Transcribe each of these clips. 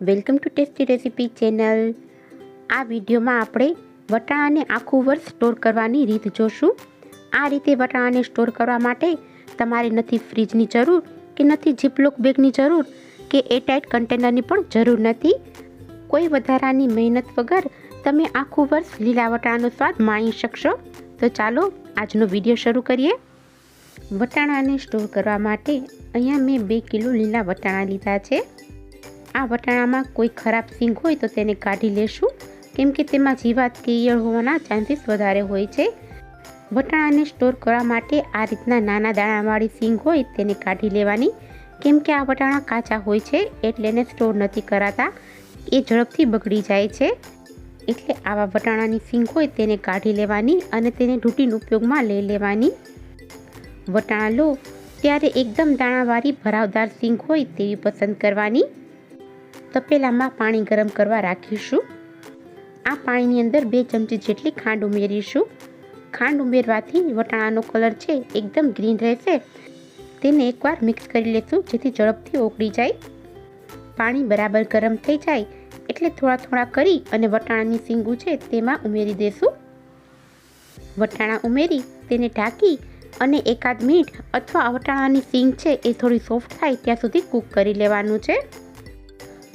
Welcome to tasty recipe channel. આ વિડીયોમાં આપણે વટાણાને આખું વર્ષ સ્ટોર કરવાની રીત જોશું. આ રીતે વટાણાને સ્ટોર કરવા માટે તમારે નથી ફ્રીજની જરૂર કે નથી જીપલોક બેગની જરૂર કે એરટાઇટ કન્ટેનરની પણ જરૂર નથી. કોઈ વધારાની મહેનત વગર તમે આખું વર્ષ લીલા વટાણાનો સ્વાદ માણી શકશો. તો ચાલો આજનો વીડિયો શરૂ કરીએ. વટાણાને સ્ટોર કરવા માટે અહીંયા મેં બે કિલો લીલા વટાણા લીધા છે. આ વટાણામાં કોઈ ખરાબ સિંગ હોય તો તેને કાઢી લેશું. કેમ કે તેમાં જીવાત કે ઈયળ હોવાના ચાન્સીસ વધારે હોય છે. વટાણાને સ્ટોર કરવા માટે આ રીતના નાના દાણાવાળી સિંગ હોય તેને કાઢી લેવાની. કેમ કે આ વટાણા કાચા હોય છે એટલે એને સ્ટોર નથી કરાતા. એ ઝડપથી બગડી જાય છે. એટલે આવા વટાણાની સિંગ હોય તેને કાઢી લેવાની અને તેને રૂટીન ઉપયોગમાં લઈ લેવાની. વટાણા લો, ત્યારે એકદમ દાણાવાળી ભરાવદાર સિંગ હોય તેવી પસંદ કરવાની. તપેલામાં પાણી ગરમ કરવા રાખીશું. આ પાણીની અંદર બે ચમચી જેટલી ખાંડ ઉમેરીશું. ખાંડ ઉમેરવાથી વટાણાનો કલર છે એકદમ ગ્રીન રહેશે. તેને એકવાર મિક્સ કરી લેશું, જેથી ઝડપથી ઓગળી જાય. પાણી બરાબર ગરમ થઈ જાય એટલે થોડા થોડા કરી અને વટાણાની સીંગું છે તેમાં ઉમેરી દેશું. વટાણા ઉમેરી, તેને ઢાંકી અને એકાદ મિનિટ અથવા વટાણાની સીંગ છે એ થોડી સોફ્ટ થાય ત્યાં સુધી કૂક કરી લેવાનું છે.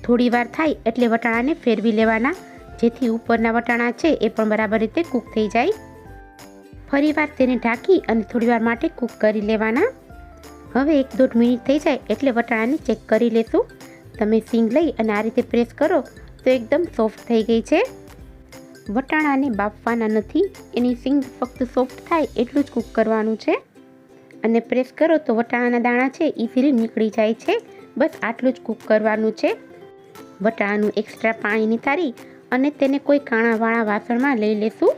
થોડી વાર થાય એટલે વટાણાને ફેરવી લેવાના. જેથી ઉપરના વટાણા છે એ પણ બરાબર રીતે કૂક થઈ જાય. ફરીવાર તેને ઢાંકી અને થોડીવાર માટે કૂક કરી લેવાના. હવે એક દોઢ મિનિટ થઈ જાય એટલે વટાણાને ચેક કરી લેશું. તમે સિંગ લઈ અને આ રીતે પ્રેસ કરો તો એકદમ સોફ્ટ થઈ ગઈ છે. વટાણાને બાફવાના નથી, એની સિંગ ફક્ત સોફ્ટ થાય એટલું જ કૂક કરવાનું છે. અને પ્રેસ કરો તો વટાણાના દાણા છે ઇઝીલી નીકળી જાય છે. બસ આટલું જ કૂક કરવાનું છે. વટાણાનું એક્સ્ટ્રા પાણી નિતારી અને તેને કોઈ કાણાવાળા વાસણમાં લઈ લેશું.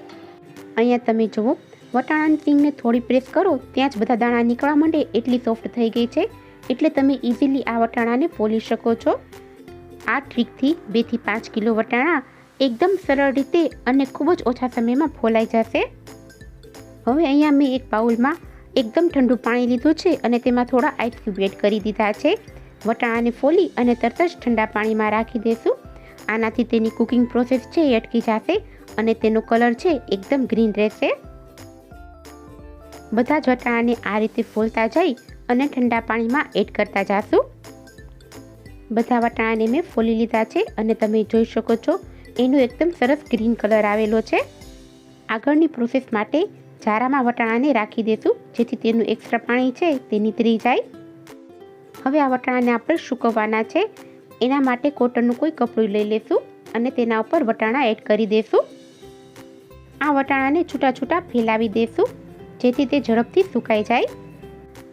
અહીંયા તમે જુઓ, વટાણાની સિંગને થોડી પ્રેસ કરો, ત્યાં જ બધા દાણા નીકળવા માંડે, એટલી સોફ્ટ થઈ ગઈ છે, એટલે તમે ઇઝીલી આ વટાણાને ફોલી શકો છો. આ ટ્રીકથી બેથી પાંચ કિલો વટાણા એકદમ સરળ રીતે અને ખૂબ જ ઓછા સમયમાં ફોલાઈ જશે. હવે અહીંયા મેં એક બાઉલમાં એકદમ ઠંડુ પાણી લીધું છે અને તેમાં થોડા આઈસ ક્યુબ એડ કરી દીધા છે. વટાણાને ફોલી અને તરત જ ઠંડા પાણીમાં રાખી દઈશું આનાથી તેની કુકિંગ પ્રોસેસ છે એ અટકી જશે અને તેનો કલર છે એકદમ ગ્રીન રહેશે. બધા જ વટાણાને આ રીતે ફોલતા જઈ અને ઠંડા પાણીમાં એડ કરતા જાશું. બધા વટાણાને મેં ફોલી લીધા છે અને તમે જોઈ શકો છો એનો એકદમ સરસ ગ્રીન કલર આવેલો છે. આગળની પ્રોસેસ માટે જારામાં વટાણાને રાખી દઈશું જેથી તેનું એક્સ્ટ્રા પાણી છે તે નીતરી જાય. હવે આ વટાણાને આપણે સૂકવવાના છે. એના માટે કોટનનું કોઈ કપડું લઈ લેશું અને તેના ઉપર વટાણા એડ કરી દઈશું આ વટાણાને છૂટા છૂટા ફેલાવી દઈશું જેથી તે ઝડપથી સુકાઈ જાય.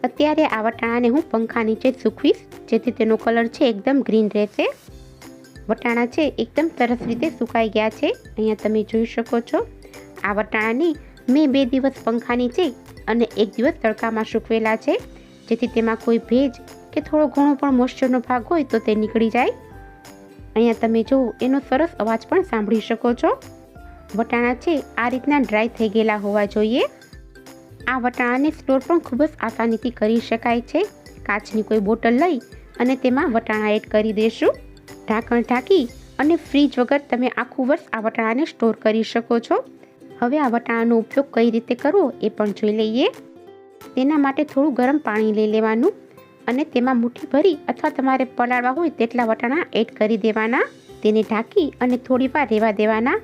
અત્યારે આ વટાણાને હું પંખા નીચે સૂકવીશ, જેથી તેનો કલર છે એકદમ ગ્રીન રહેશે. વટાણા છે એકદમ સરસ રીતે સુકાઈ ગયા છે. અહીંયા તમે જોઈ શકો છો, આ વટાણાને મેં બે દિવસ પંખા નીચે અને એક દિવસ તડકામાં સૂકવેલા છે, જેથી તેમાં કોઈ ભેજ કે થોડો ઘણો પણ મોઇશ્ચરનો ભાગ હોય તો તે નીકળી જાય. અહીંયા તમે જુઓ એનો સરસ અવાજ પણ સાંભળી શકો છો. વટાણા છે, આ રીતના ડ્રાય થઈ ગયેલા હોવા જોઈએ. આ વટાણાને સ્ટોર પણ ખૂબ જ આસાનીથી કરી શકાય છે. કાચની કોઈ બોટલ લઈ અને તેમાં વટાણા એડ કરી દેશું. ઢાંકણ ઢાંકી અને ફ્રીજ વગર તમે આખું વર્ષ આ વટાણાને સ્ટોર કરી શકો છો. હવે આ વટાણાનો ઉપયોગ કઈ રીતે કરવો એ પણ જોઈ લઈએ. તેના માટે થોડું ગરમ પાણી લઈ લેવાનું. અને તેમાં મુઠ્ઠી ભરી અથવા તમારે પલાળવા હોય તેટલા વટાણા એડ કરી દેવાના. તેને ઢાંકી અને થોડીવાર રહેવા દેવાના.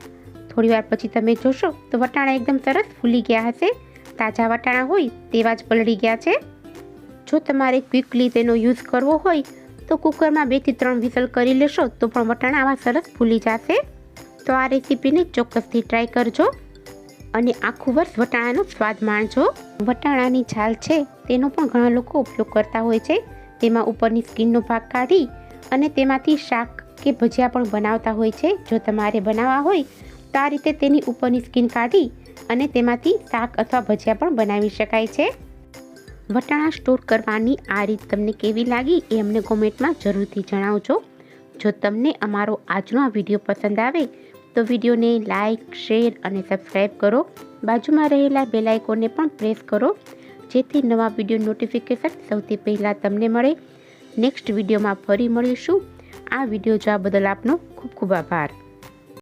થોડીવાર પછી તમે જોશો તો વટાણા એકદમ સરસ ફૂલી ગયા હશે. તાજા વટાણા હોય તેવા જ પલળી ગયા છે. જો તમારે ક્વિકલી તેનો યુઝ કરવો હોય તો કુકરમાં બેથી ત્રણ વિસલ કરી લેશો તો પણ વટાણા આવા સરસ ફૂલી જશે. તો આ રેસીપીને ચોક્કસથી ટ્રાય કરજો. અને આખું વર્ષ વટાણાનો સ્વાદ માણજો. વટાણાની છાલ છે, તેનો પણ ઘણા લોકો ઉપયોગ કરતા હોય છે. તેમાં ઉપરની સ્કિનનો ભાગ કાઢી અને તેમાંથી શાક કે ભજીયા પણ બનાવતા હોય છે. જો તમારે બનાવવા હોય, તો આ રીતે તેની ઉપરની સ્કિન કાઢી અને તેમાંથી શાક અથવા ભજીયા પણ બનાવી શકાય છે. વટાણા સ્ટોર કરવાની આ રીત તમને કેવી લાગી એ અમને કોમેન્ટમાં જરૂરથી જણાવજો. જો તમને અમારો આજનો આ વીડિયો પસંદ આવે તો વિડીયોને લાઇક શેર અને સબસ્ક્રાઈબ કરો. બાજુમાં રહેલા બેલ આઇકોનને પણ પ્રેસ કરો, જેથી નવા વીડિયો નોટિફિકેશન સૌથી પહેલાં તમને મળે. નેક્સ્ટ વિડીયોમાં ફરી મળીશું. આ વીડિયો જોવા બદલ આપનો ખૂબ ખૂબ આભાર.